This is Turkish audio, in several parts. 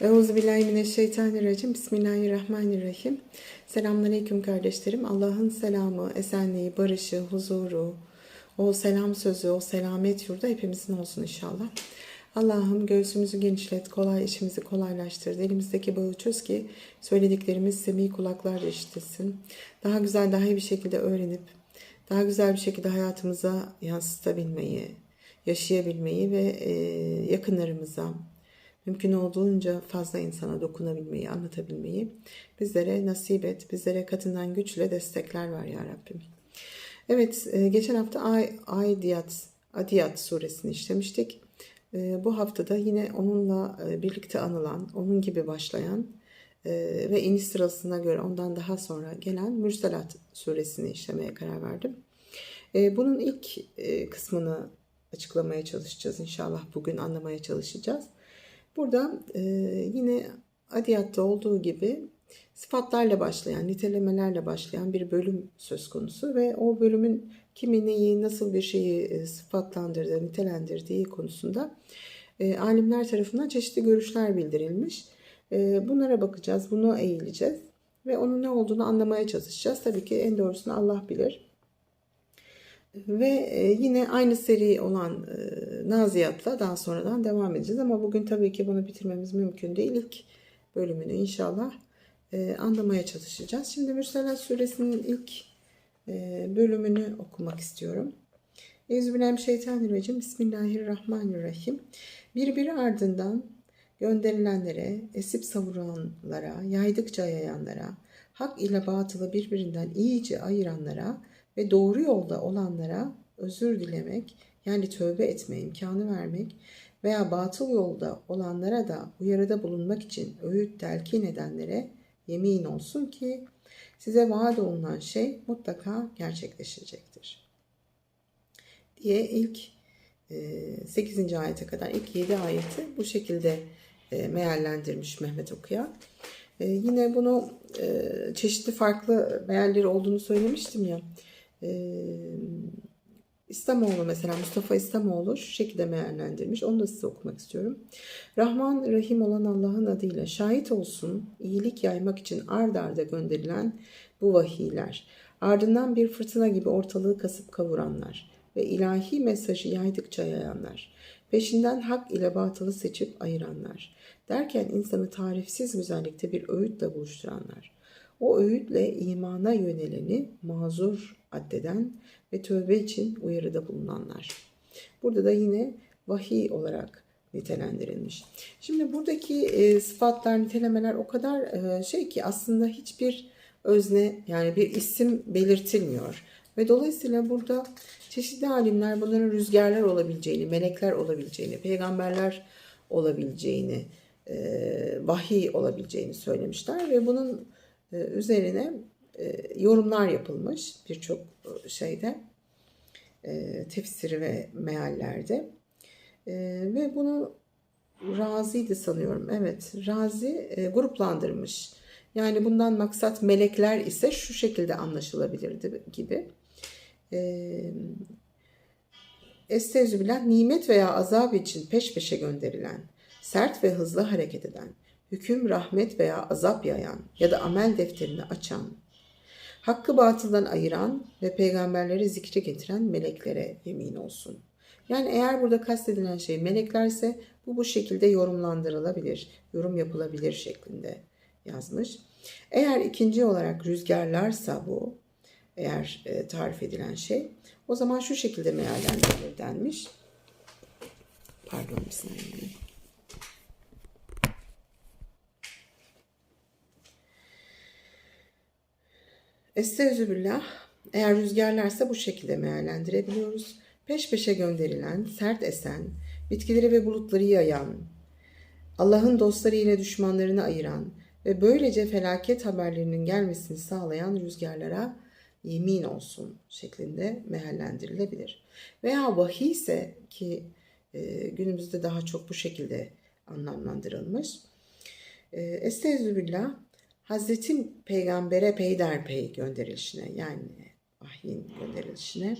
Euzubillahimineşşeytanirracim. Bismillahirrahmanirrahim. Selamünaleyküm kardeşlerim. Allah'ın selamı, esenliği, barışı, huzuru, o selam sözü, o selamet yurdu hepimizin olsun inşallah. Allah'ım göğsümüzü genişlet, kolay işimizi kolaylaştır. Elimizdeki bağı çöz ki söylediklerimiz semi kulaklarla işitilsin. Daha güzel, daha iyi bir şekilde öğrenip, daha güzel bir şekilde hayatımıza yansıtabilmeyi, yaşayabilmeyi ve yakınlarımıza, mümkün olduğunca fazla insana dokunabilmeyi, anlatabilmeyi bizlere nasip et. Bizlere katından güçle destekler ver ya Rabbim. Evet, e, geçen hafta Ay, Aydiyat, Adiyat suresini işlemiştik. E, Bu haftada yine onunla e, birlikte anılan, onun gibi başlayan ve iniş sırasına göre ondan daha sonra gelen Mürselat suresini işlemeye karar verdim. Bunun ilk kısmını açıklamaya çalışacağız inşallah. Bugün anlamaya çalışacağız. Burada e, yine Adiyat'ta olduğu gibi sıfatlarla başlayan, nitelemelerle başlayan bir bölüm söz konusu ve o bölümün kimi neyi, nasıl bir şeyi e, sıfatlandırdığı, nitelendirdiği konusunda e, alimler tarafından çeşitli görüşler bildirilmiş. E, bunlara bakacağız, bunu eğileceğiz ve onun ne olduğunu anlamaya çalışacağız. Tabii ki en doğrusunu Allah bilir. Ve e, yine aynı seri olan e, Naziyat'la daha sonradan devam edeceğiz. Ama bugün tabii ki bunu bitirmemiz mümkün değil. İlk bölümünü inşallah e, anlamaya çalışacağız. Şimdi Mürselat Suresinin ilk bölümünü okumak istiyorum. Euzubillahimineşşeytanirracim. Bismillahirrahmanirrahim. Birbiri ardından gönderilenlere, esip savuranlara, yaydıkça yayanlara, hak ile batılı birbirinden iyice ayıranlara ve doğru yolda olanlara özür dilemek, yani tövbe etme imkanı vermek veya batıl yolda olanlara da uyarıda bulunmak için öğüt telkin edenlere yemin olsun ki size vaat olunan şey mutlaka gerçekleşecektir. Diye ilk 8. ayete kadar ilk 7 ayeti bu şekilde e, meallendirmiş Mehmet Okuya. E, yine bunu e, çeşitli farklı mealleri olduğunu söylemiştim ya. İslamoğlu mesela Mustafa İslamoğlu şu şekilde meallendirmiş. Onu da size okumak istiyorum. Rahman Rahim olan Allah'ın adıyla şahit olsun iyilik yaymak için ard arda gönderilen bu vahiyler. Ardından bir fırtına gibi ortalığı kasıp kavuranlar ve ilahi mesajı yaydıkça yayanlar. Peşinden hak ile batılı seçip ayıranlar. Derken insanı tarifsiz güzellikte bir öğütle buluşturanlar. O öğütle imana yöneleni mazur addeden ve tövbe için uyarıda bulunanlar. Burada da yine vahiy olarak nitelendirilmiş. Şimdi buradaki e, sıfatlar, nitelemeler o kadar e, şey ki aslında hiçbir özne yani bir isim belirtilmiyor. Ve dolayısıyla burada çeşitli alimler bunların rüzgarlar olabileceğini, melekler olabileceğini, peygamberler olabileceğini, e, vahiy olabileceğini söylemişler ve bunun e, üzerine yorumlar yapılmış birçok e, şeyde e, tefsiri ve meallerde. E, ve bunu Razi'di sanıyorum. Evet Razi e, gruplandırmış. Yani bundan maksat melekler ise şu şekilde anlaşılabilirdi gibi. E, Estağfirullah nimet veya azap için peş peşe gönderilen sert ve hızlı hareket eden hüküm, rahmet veya azap yayan ya da amel defterini açan, hakkı batıldan ayıran ve peygamberleri zikri getiren meleklere yemin olsun. Yani eğer burada kastedilen şey meleklerse bu bu şekilde yorumlandırılabilir, yorum yapılabilir şeklinde yazmış. Eğer ikinci olarak rüzgarlarsa bu, eğer e, tarif edilen şey, o zaman şu şekilde meallendirilir denmiş. Pardon bir saniye. Estağfirullah. Eğer rüzgarlarsa bu şekilde meallendirebiliyoruz. Peş peşe gönderilen, sert esen, bitkileri ve bulutları yayan, Allah'ın dostları ile düşmanlarını ayıran ve böylece felaket haberlerinin gelmesini sağlayan rüzgarlara yemin olsun şeklinde meallendirilebilir. Veya vahiy ise ki e, günümüzde daha çok bu şekilde anlamlandırılmış. E, Estağfirullah Hazreti Peygamber'e peyderpey gönderilişine yani vahyin gönderilişine,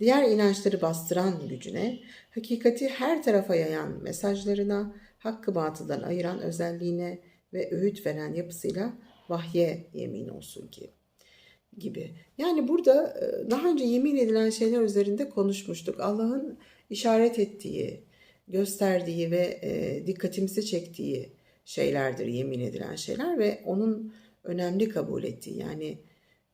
diğer inançları bastıran gücüne, hakikati her tarafa yayan mesajlarına, hakkı batıldan ayıran özelliğine ve öğüt veren yapısıyla vahye yemin olsun ki gibi. Yani burada e, daha önce yemin edilen şeyler üzerinde konuşmuştuk. Allah'ın işaret ettiği, gösterdiği ve e, dikkatimizi çektiği şeylerdir yemin edilen şeyler ve onun önemli kabul ettiği. Yani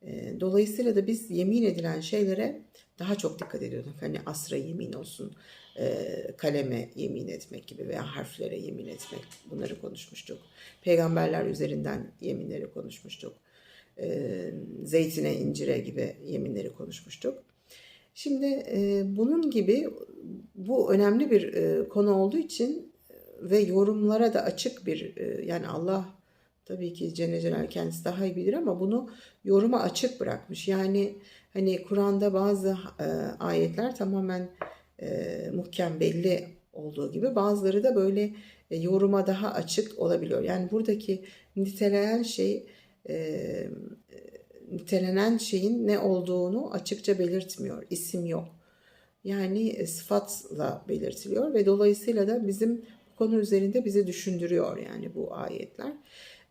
e, dolayısıyla da biz yemin edilen şeylere daha çok dikkat ediyorduk. Hani asra yemin olsun, e, kaleme yemin etmek gibi veya harflere yemin etmek bunları konuşmuştuk. Peygamberler üzerinden yeminleri konuşmuştuk. E, zeytine, incire gibi yeminleri konuşmuştuk. Şimdi e, bunun gibi bu önemli bir e, konu olduğu için ve yorumlara da açık bir e, yani Allah tabii ki Celle Celal kendisi daha iyi bilir ama bunu yoruma açık bırakmış. Yani hani Kur'an'da bazı e, ayetler tamamen e, muhkem belli olduğu gibi bazıları da böyle e, yoruma daha açık olabiliyor. Yani buradaki niteleyen şey nitelenen şeyin ne olduğunu açıkça belirtmiyor. İsim yok. Yani sıfatla belirtiliyor ve dolayısıyla da bizim konu üzerinde bizi düşündürüyor yani bu ayetler.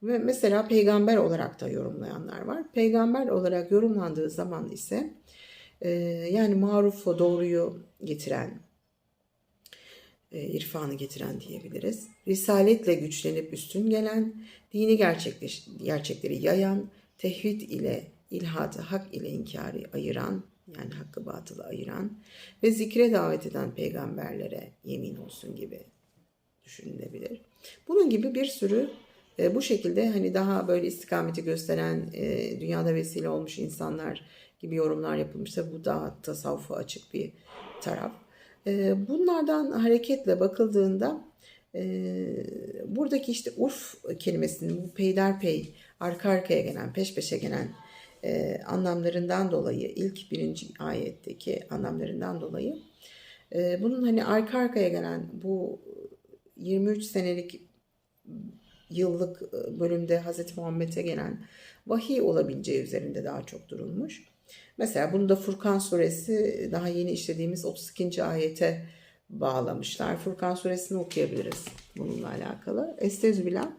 Ve mesela peygamber olarak da yorumlayanlar var. Peygamber olarak yorumlandığı zaman ise e, yani marufu doğruyu getiren, e, irfanı getiren diyebiliriz. Risaletle güçlenip üstün gelen, dini gerçekleş, gerçekleri yayan, tevhid ile ilhadı hak ile inkarı ayıran, yani hakkı batılı ayıran ve zikre davet eden peygamberlere yemin olsun gibi düşünülebilir. Bunun gibi bir sürü e, bu şekilde hani daha böyle istikameti gösteren e, dünyada vesile olmuş insanlar gibi yorumlar yapılmışsa bu daha tasavvufa açık bir taraf. E, bunlardan hareketle bakıldığında e, buradaki işte urf kelimesinin bu peyderpey arka arkaya gelen peş peşe gelen e, anlamlarından dolayı ilk birinci ayetteki anlamlarından dolayı e, bunun hani arka arkaya gelen bu 23 senelik yıllık e, bölümde Hazreti Muhammed'e gelen vahiy olabileceği üzerinde daha çok durulmuş. Mesela bunu da Furkan suresi daha yeni işlediğimiz 32. ayete bağlamışlar. Furkan suresini okuyabiliriz bununla alakalı. Estağfirullah.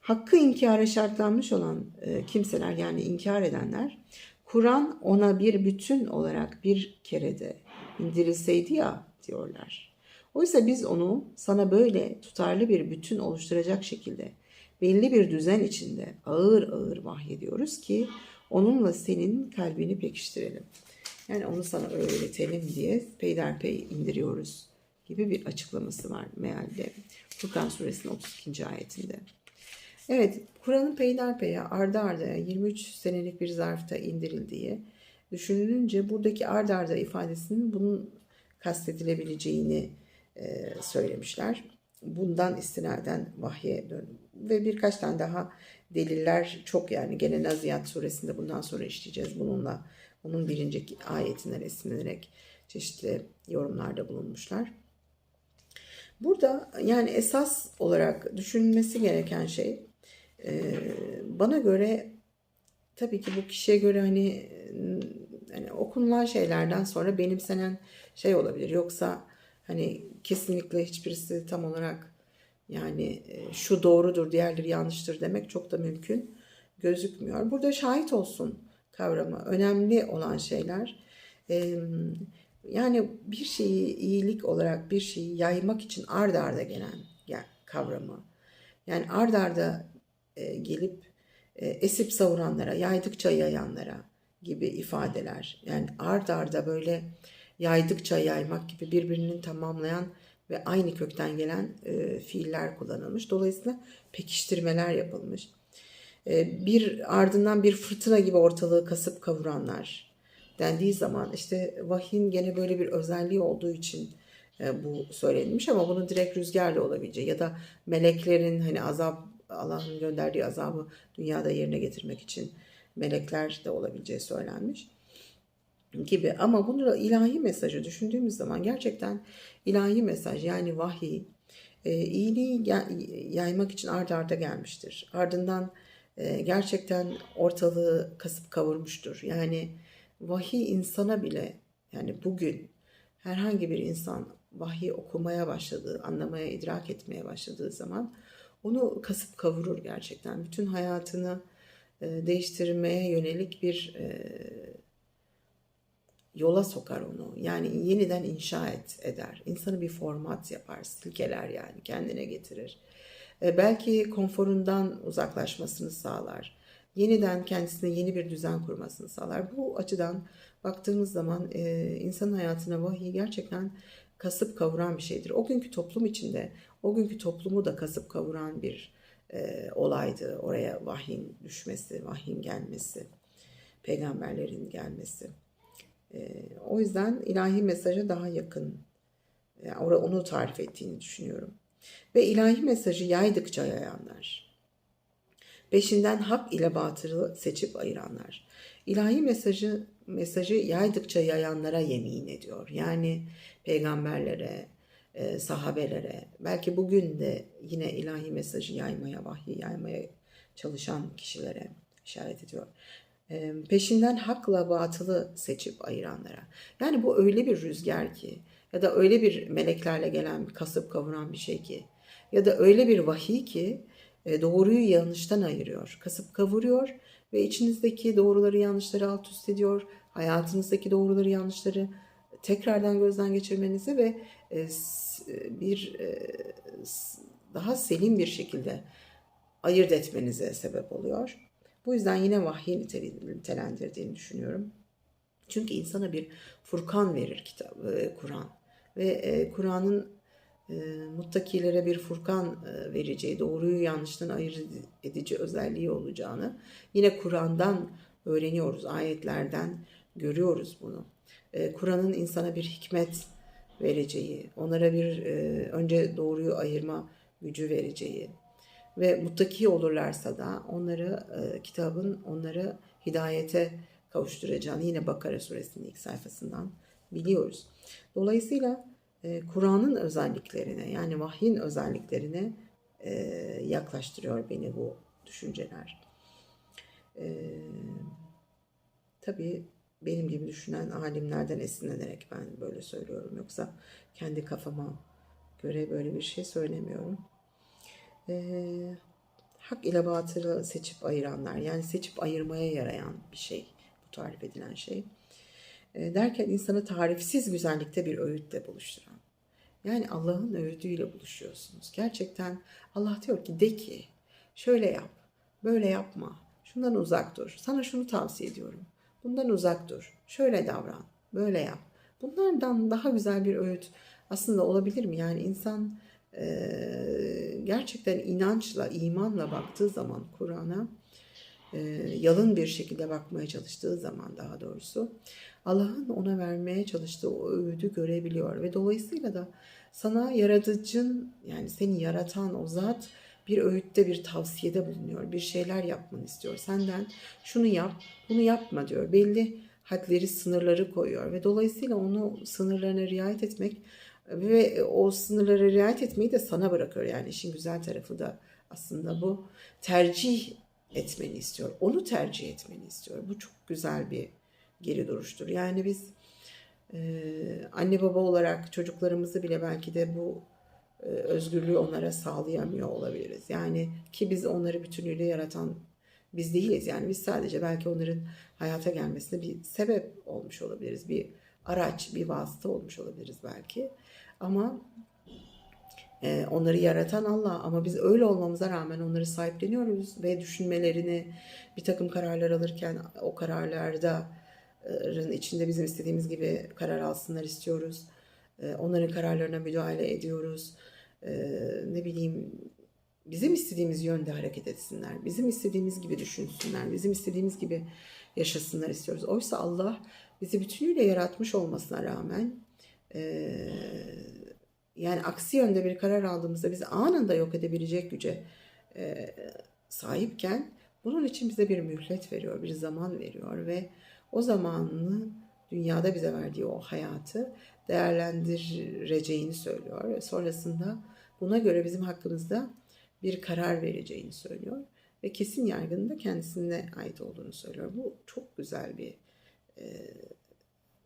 Hakkı inkara şartlanmış olan e, kimseler yani inkar edenler Kur'an ona bir bütün olarak bir kerede indirilseydi ya diyorlar. Oysa biz onu sana böyle tutarlı bir bütün oluşturacak şekilde belli bir düzen içinde ağır ağır vahyediyoruz ki onunla senin kalbini pekiştirelim. Yani onu sana öğretelim diye peyderpey indiriyoruz gibi bir açıklaması var mealde. Furkan suresinin 32. ayetinde. Evet, Kur'an'ın peyderpeye ardı ardaya 23 senelik bir zarfta indirildiği düşünülünce buradaki ardı arda ifadesinin bunun kastedilebileceğini e, söylemişler. Bundan istinaden vahye dön ve birkaç tane daha deliller çok yani gene Naziyat suresinde bundan sonra işleyeceğiz bununla. Onun birinci ayetinden esinlenerek çeşitli yorumlarda bulunmuşlar. Burada yani esas olarak düşünülmesi gereken şey e, bana göre tabii ki bu kişiye göre hani yani okunulan şeylerden sonra benimsenen şey olabilir. Yoksa hani kesinlikle hiçbirisi tam olarak yani e, şu doğrudur diğerleri yanlıştır demek çok da mümkün gözükmüyor. Burada şahit olsun kavramı önemli olan şeyler. Yani bir şeyi iyilik olarak bir şeyi yaymak için ard arda gelen kavramı. Yani ard arda e, gelip e, esip savuranlara, yaydıkça yayanlara gibi ifadeler. Yani ard arda böyle yaydıkça yaymak gibi birbirinin tamamlayan ve aynı kökten gelen e, fiiller kullanılmış. Dolayısıyla pekiştirmeler yapılmış. E, bir ardından bir fırtına gibi ortalığı kasıp kavuranlar dendiği zaman işte vahyin gene böyle bir özelliği olduğu için e, bu söylenmiş ama bunu direkt rüzgarla olabileceği ya da meleklerin hani azap Allah'ın gönderdiği azabı dünyada yerine getirmek için melekler de olabileceği söylenmiş gibi. Ama bunu ilahi mesajı düşündüğümüz zaman gerçekten ilahi mesaj yani vahiy e, iyiliği yaymak için ard arda gelmiştir. Ardından e, gerçekten ortalığı kasıp kavurmuştur. Yani vahiy insana bile yani bugün herhangi bir insan vahyi okumaya başladığı, anlamaya, idrak etmeye başladığı zaman onu kasıp kavurur gerçekten. Bütün hayatını e, değiştirmeye yönelik bir yola sokar onu. Yani yeniden inşa et, eder. İnsanı bir format yapar, silkeler yani kendine getirir. E, belki konforundan uzaklaşmasını sağlar. Yeniden kendisine yeni bir düzen kurmasını sağlar. Bu açıdan baktığımız zaman e, insanın hayatına vahiy gerçekten kasıp kavuran bir şeydir. O günkü toplum içinde, o günkü toplumu da kasıp kavuran bir e, olaydı. Oraya vahyin düşmesi, vahyin gelmesi, peygamberlerin gelmesi. E, o yüzden ilahi mesaja daha yakın, yani orada onu tarif ettiğini düşünüyorum. Ve ilahi mesajı yaydıkça yayanlar. Peşinden hak ile batılı seçip ayıranlar. İlahi mesajı mesajı yaydıkça yayanlara yemin ediyor. Yani peygamberlere, e, sahabelere, belki bugün de yine ilahi mesajı yaymaya, vahyi yaymaya çalışan kişilere işaret ediyor. Peşinden hakla batılı seçip ayıranlara. Yani bu öyle bir rüzgar ki ya da öyle bir meleklerle gelen bir kasıp kavuran bir şey ki ya da öyle bir vahiy ki doğruyu yanlıştan ayırıyor. Kasıp kavuruyor ve içinizdeki doğruları yanlışları alt üst ediyor. Hayatınızdaki doğruları yanlışları tekrardan gözden geçirmenizi ve bir daha selim bir şekilde ayırt etmenize sebep oluyor. Bu yüzden yine vahyi nitelendirdiğini düşünüyorum. Çünkü insana bir Furkan verir kitap Kur'an ve Kur'an'ın muttakilere bir Furkan vereceği, doğruyu yanlıştan ayırt edici özelliği olacağını yine Kur'an'dan öğreniyoruz, ayetlerden görüyoruz bunu. Kur'an'ın insana bir hikmet vereceği, onlara bir önce doğruyu ayırma gücü vereceği ve muttaki olurlarsa da onları kitabın onları hidayete kavuşturacağını yine Bakara suresinin ilk sayfasından biliyoruz. Dolayısıyla e, Kur'an'ın özelliklerine yani vahyin özelliklerine e, yaklaştırıyor beni bu düşünceler. E, tabii benim gibi düşünen alimlerden esinlenerek ben böyle söylüyorum. Yoksa kendi kafama göre böyle bir şey söylemiyorum. E, hak ile batılı seçip ayıranlar yani seçip ayırmaya yarayan bir şey bu tarif edilen şey. E, derken insanı tarifsiz güzellikte bir öğütle buluşturan. Yani Allah'ın öğüdüyle buluşuyorsunuz. Gerçekten Allah diyor ki de ki şöyle yap, böyle yapma, şundan uzak dur. Sana şunu tavsiye ediyorum. Bundan uzak dur. Şöyle davran, böyle yap. Bunlardan daha güzel bir öğüt aslında olabilir mi? Yani insan gerçekten inançla, imanla baktığı zaman Kur'an'a yalın bir şekilde bakmaya çalıştığı zaman daha doğrusu Allah'ın ona vermeye çalıştığı o öğüdü görebiliyor ve dolayısıyla da sana yaratıcın yani seni yaratan o zat bir öğütte bir tavsiyede bulunuyor. Bir şeyler yapmanı istiyor. Senden şunu yap, bunu yapma diyor. Belli hadleri, sınırları koyuyor ve dolayısıyla onu sınırlarına riayet etmek ve o sınırlara riayet etmeyi de sana bırakıyor. Yani işin güzel tarafı da aslında bu tercih etmeni istiyor. Onu tercih etmeni istiyor. Bu çok güzel bir geri duruştur. Yani biz e, anne baba olarak çocuklarımızı bile belki de bu e, özgürlüğü onlara sağlayamıyor olabiliriz. Yani ki biz onları bütünüyle yaratan biz değiliz. Yani biz sadece belki onların hayata gelmesine bir sebep olmuş olabiliriz. Bir araç, bir vasıta olmuş olabiliriz belki. Ama e, onları yaratan Allah ama biz öyle olmamıza rağmen onları sahipleniyoruz ve düşünmelerini bir takım kararlar alırken o kararlarda içinde bizim istediğimiz gibi karar alsınlar istiyoruz. Onların kararlarına müdahale ediyoruz. Ne bileyim bizim istediğimiz yönde hareket etsinler. Bizim istediğimiz gibi düşünsünler. Bizim istediğimiz gibi yaşasınlar istiyoruz. Oysa Allah bizi bütünüyle yaratmış olmasına rağmen yani aksi yönde bir karar aldığımızda bizi anında yok edebilecek güce sahipken bunun için bize bir mühlet veriyor, bir zaman veriyor ve o zamanını dünyada bize verdiği o hayatı değerlendireceğini söylüyor. Ve sonrasında buna göre bizim hakkımızda bir karar vereceğini söylüyor. Ve kesin yargının da kendisine ait olduğunu söylüyor. Bu çok güzel bir e,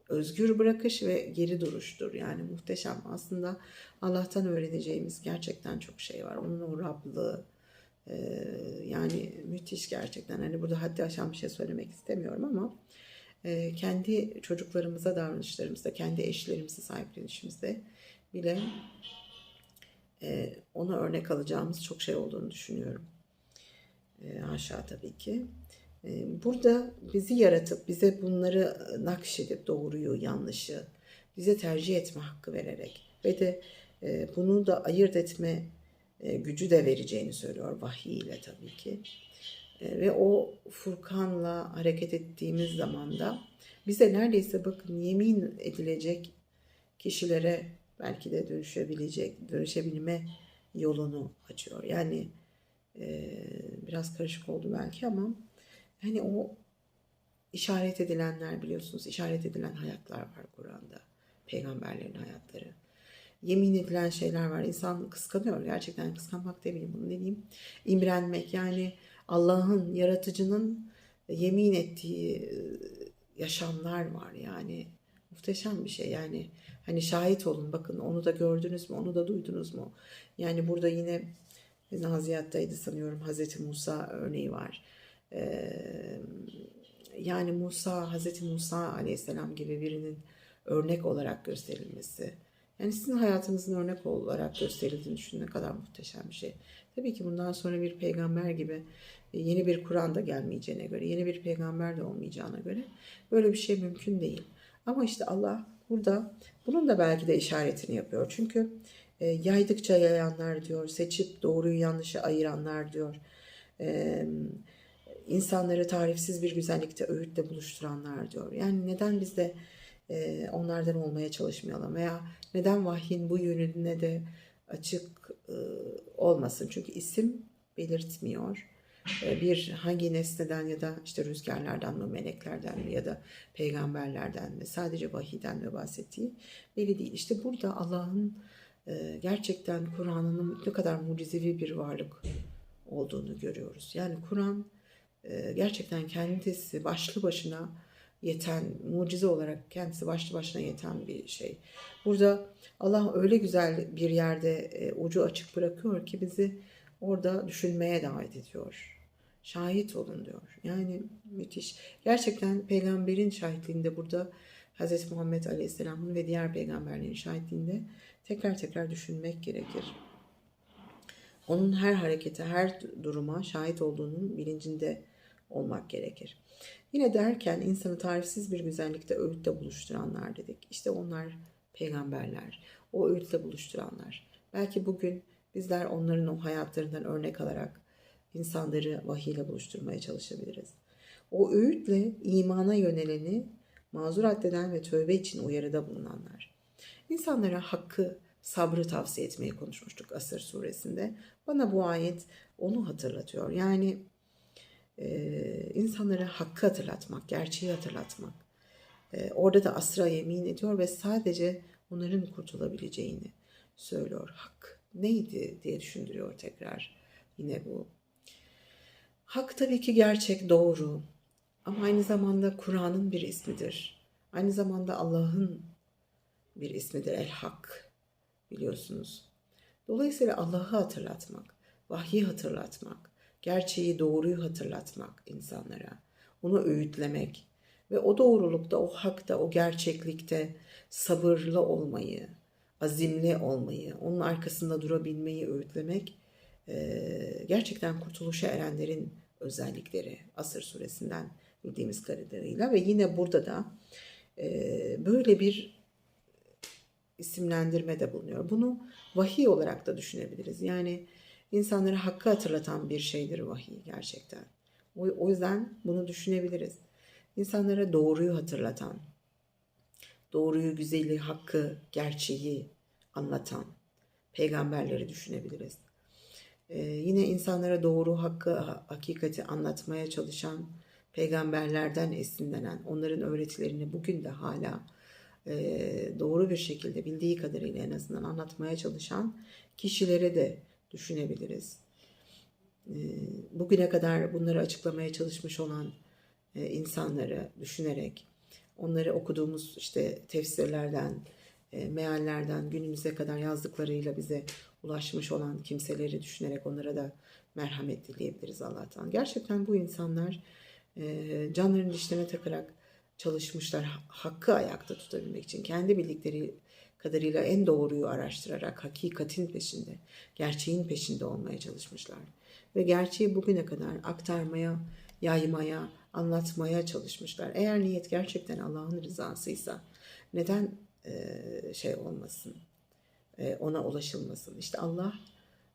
özgür bırakış ve geri duruştur. Yani muhteşem. Aslında Allah'tan öğreneceğimiz gerçekten çok şey var. Onun o Rablığı, e, yani müthiş gerçekten. Hani burada haddi aşan bir şey söylemek istemiyorum ama e, kendi çocuklarımıza davranışlarımızda, kendi eşlerimize sahiplenişimizde bile e, ona örnek alacağımız çok şey olduğunu düşünüyorum. E, haşa tabii ki. E, burada bizi yaratıp bize bunları nakşedip doğruyu, yanlışı bize tercih etme hakkı vererek ve de e, bunu da ayırt etme e, gücü de vereceğini söylüyor vahiy ile tabii ki. E, ve o Furkan'la hareket ettiğimiz zaman da bize neredeyse bakın yemin edilecek kişilere belki de dönüşebilecek, dönüşebilme yolunu açıyor. Yani biraz karışık oldu belki ama hani o işaret edilenler biliyorsunuz işaret edilen hayatlar var Kur'an'da. Peygamberlerin hayatları. Yemin edilen şeyler var. İnsan kıskanıyor. Gerçekten kıskanmak demeyeyim bunu ne diyeyim. İmrenmek yani Allah'ın, yaratıcının yemin ettiği yaşamlar var yani. Muhteşem bir şey yani. Hani şahit olun bakın onu da gördünüz mü, onu da duydunuz mu? Yani burada yine Naziyat'taydı sanıyorum Hazreti Musa örneği var. Yani Musa, Hazreti Musa aleyhisselam gibi birinin örnek olarak gösterilmesi. Yani sizin hayatınızın örnek olarak gösterildiğini düşünün ne kadar muhteşem bir şey. Tabii ki bundan sonra bir peygamber gibi yeni bir Kur'an da gelmeyeceğine göre, yeni bir peygamber de olmayacağına göre böyle bir şey mümkün değil. Ama işte Allah burada bunun da belki de işaretini yapıyor. Çünkü e, yaydıkça yayanlar diyor, seçip doğruyu yanlışı ayıranlar diyor. İnsanları tarifsiz bir güzellikte öğütle buluşturanlar diyor. Yani neden biz de e, onlardan olmaya çalışmayalım veya neden vahyin bu yönüne de açık e, olmasın? Çünkü isim belirtmiyor. E, bir hangi nesneden ya da işte rüzgarlardan mı, meleklerden mi ya da peygamberlerden mi sadece vahiden mi bahsettiği belli değil. İşte burada Allah'ın e, gerçekten Kur'an'ın ne kadar mucizevi bir varlık olduğunu görüyoruz. Yani Kur'an gerçekten kendisi başlı başına yeten, mucize olarak kendisi başlı başına yeten bir şey. Burada Allah öyle güzel bir yerde ucu açık bırakıyor ki bizi orada düşünmeye davet ediyor. Şahit olun diyor. Yani müthiş. Gerçekten peygamberin şahitliğinde burada Hz. Muhammed Aleyhisselam'ın ve diğer peygamberlerin şahitliğinde tekrar tekrar düşünmek gerekir. Onun her harekete, her duruma şahit olduğunun bilincinde olmak gerekir. Yine derken insanı tarifsiz bir güzellikte öğütle buluşturanlar dedik. İşte onlar peygamberler. O öğütle buluşturanlar. Belki bugün bizler onların o hayatlarından örnek alarak insanları vahiyle buluşturmaya çalışabiliriz. O öğütle imana yöneleni mazur addeden ve tövbe için uyarıda bulunanlar. İnsanlara hakkı, sabrı tavsiye etmeyi konuşmuştuk Asır suresinde. Bana bu ayet onu hatırlatıyor. Yani insanlara hakkı hatırlatmak, gerçeği hatırlatmak. E, orada da asra yemin ediyor ve sadece onların kurtulabileceğini söylüyor. Hak neydi diye düşündürüyor tekrar yine bu. Hak tabii ki gerçek, doğru ama aynı zamanda Kur'an'ın bir ismidir. Aynı zamanda Allah'ın bir ismidir El Hak biliyorsunuz. Dolayısıyla Allah'ı hatırlatmak, vahyi hatırlatmak, gerçeği doğruyu hatırlatmak insanlara, onu öğütlemek ve o doğrulukta, o hakta, o gerçeklikte sabırlı olmayı, azimli olmayı, onun arkasında durabilmeyi öğütlemek gerçekten kurtuluşa erenlerin özellikleri Asır suresinden bildiğimiz kadarıyla ve yine burada da böyle bir isimlendirme de bulunuyor. Bunu vahiy olarak da düşünebiliriz. Yani insanları hakkı hatırlatan bir şeydir vahiy gerçekten. O yüzden bunu düşünebiliriz. İnsanlara doğruyu hatırlatan, doğruyu, güzeli, hakkı, gerçeği anlatan peygamberleri düşünebiliriz. Ee, yine insanlara doğru, hakkı, hakikati anlatmaya çalışan peygamberlerden esinlenen, onların öğretilerini bugün de hala e, doğru bir şekilde bildiği kadarıyla en azından anlatmaya çalışan kişilere de düşünebiliriz. Ee, bugüne kadar bunları açıklamaya çalışmış olan e, insanları düşünerek onları okuduğumuz işte tefsirlerden, e, meallerden günümüze kadar yazdıklarıyla bize ulaşmış olan kimseleri düşünerek onlara da merhamet dileyebiliriz Allah'tan. Gerçekten bu insanlar e, canlarını dişlerine takarak çalışmışlar hakkı ayakta tutabilmek için. Kendi bildikleri kadarıyla en doğruyu araştırarak hakikatin peşinde, gerçeğin peşinde olmaya çalışmışlar. Ve gerçeği bugüne kadar aktarmaya, yaymaya, anlatmaya çalışmışlar. Eğer niyet gerçekten Allah'ın rızasıysa neden e, şey olmasın, e, ona ulaşılmasın? İşte Allah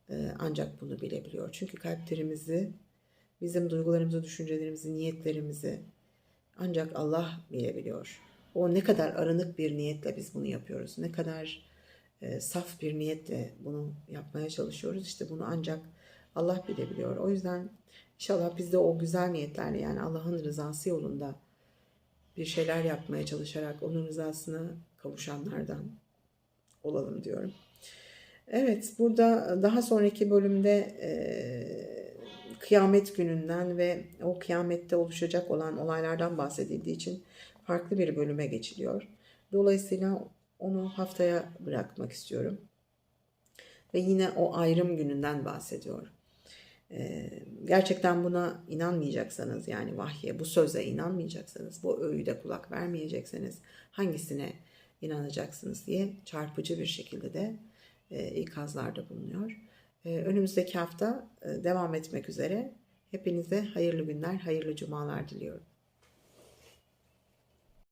e, ancak bunu bilebiliyor. Çünkü kalplerimizi, bizim duygularımızı, düşüncelerimizi, niyetlerimizi ancak Allah bilebiliyor. O ne kadar arınık bir niyetle biz bunu yapıyoruz. Ne kadar e, saf bir niyetle bunu yapmaya çalışıyoruz. İşte bunu ancak Allah bilebiliyor. O yüzden inşallah biz de o güzel niyetlerle yani Allah'ın rızası yolunda bir şeyler yapmaya çalışarak onun rızasına kavuşanlardan olalım diyorum. Evet, burada daha sonraki bölümde e, kıyamet gününden ve o kıyamette oluşacak olan olaylardan bahsedildiği için farklı bir bölüme geçiliyor. Dolayısıyla onu haftaya bırakmak istiyorum. Ve yine o ayrım gününden bahsediyor. Ee, gerçekten buna inanmayacaksanız yani vahye bu söze inanmayacaksanız bu öğüde kulak vermeyecekseniz hangisine inanacaksınız diye çarpıcı bir şekilde de e, ikazlarda bulunuyor. E, önümüzdeki hafta e, devam etmek üzere. Hepinize hayırlı günler, hayırlı cumalar diliyorum.